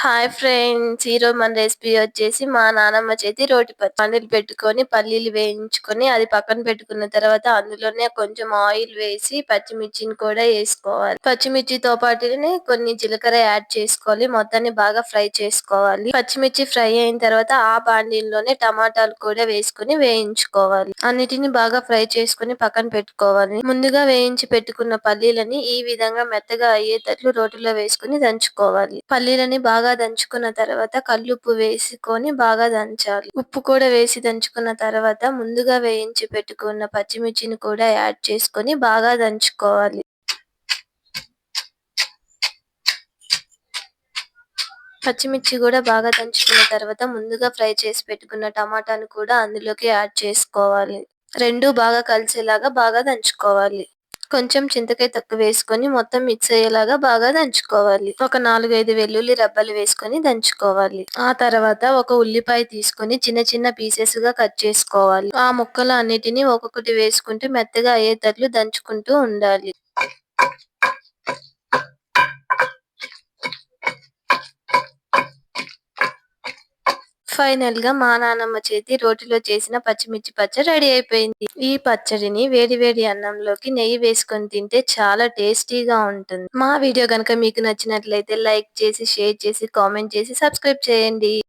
Hi friends ఈరోజు మన recipe వచ్చేసి మా నానమ్మ చేతి రోటి పచ్చడి పెట్టుకొని పల్లీలు వేయించుకొని అది పక్కన పెట్టుకున్న తర్వాత అందులోనే కొంచెం ఆయిల్ వేసి పచ్చిమిర్చిని కూడా వేసుకోవాలి. పచ్చిమిర్చితో పాటునే కొన్ని జీలకర్ర యాడ్ చేసుకోవాలి. మొత్తాన్ని బాగా ఫ్రై చేసుకోవాలి. పచ్చిమిర్చి ఫ్రై అయిన తర్వాత ఆ బాండీల్లోనే టమాటాలు కూడా వేసుకొని వేయించుకోవాలి. అన్నిటిని బాగా ఫ్రై చేసుకొని పక్కన పెట్టుకోవాలి. ముందుగా వేయించి పెట్టుకున్న పల్లీలని ఈ విధంగా మెత్తగా అయ్యేటట్లు రోటిలో వేసుకొని దంచుకోవాలి. పల్లీలని బాగా బాగా దంచుకున్న తర్వాత కల్లుప్పు వేసుకొని బాగా దంచాలి. ఉప్పు కూడా వేసి దంచుకున్న తర్వాత ముందుగా వేయించి పెట్టుకున్న పచ్చిమిర్చిని కూడా యాడ్ చేసుకొని బాగా దంచుకోవాలి. పచ్చిమిర్చి కూడా బాగా దంచుకున్న తర్వాత ముందుగా ఫ్రై చేసి పెట్టుకున్న టమాటాను కూడా అందులోకి యాడ్ చేసుకోవాలి. రెండు బాగా కలిసేలాగా బాగా దంచుకోవాలి. కొంచెం చింతకాయ తక్కువ వేసుకొని మొత్తం మిక్స్ అయ్యేలాగా బాగా దంచుకోవాలి. ఒక నాలుగైదు వెల్లుల్లి రబ్బలు వేసుకొని దంచుకోవాలి. ఆ తర్వాత ఒక ఉల్లిపాయ తీసుకొని చిన్న చిన్న పీసెస్గా కట్ చేసుకోవాలి. ఆ ముక్కలు అన్నిటిని ఒక్కొక్కటి వేసుకుంటూ మెత్తగా అయ్యేటట్లు దంచుకుంటూ ఉండాలి. ఫైనల్గా మా నానమ్మ చేతి రోటిలో చేసిన పచ్చిమిర్చి పచ్చడి రెడీ అయిపోయింది. ఈ పచ్చడిని వేడి వేడి అన్నంలోకి నెయ్యి వేసుకొని తింటే చాలా టేస్టీగా ఉంటుంది. మా వీడియో కనుక మీకు నచ్చినట్లయితే లైక్ చేసి షేర్ చేసి కామెంట్ చేసి సబ్స్క్రైబ్ చేయండి.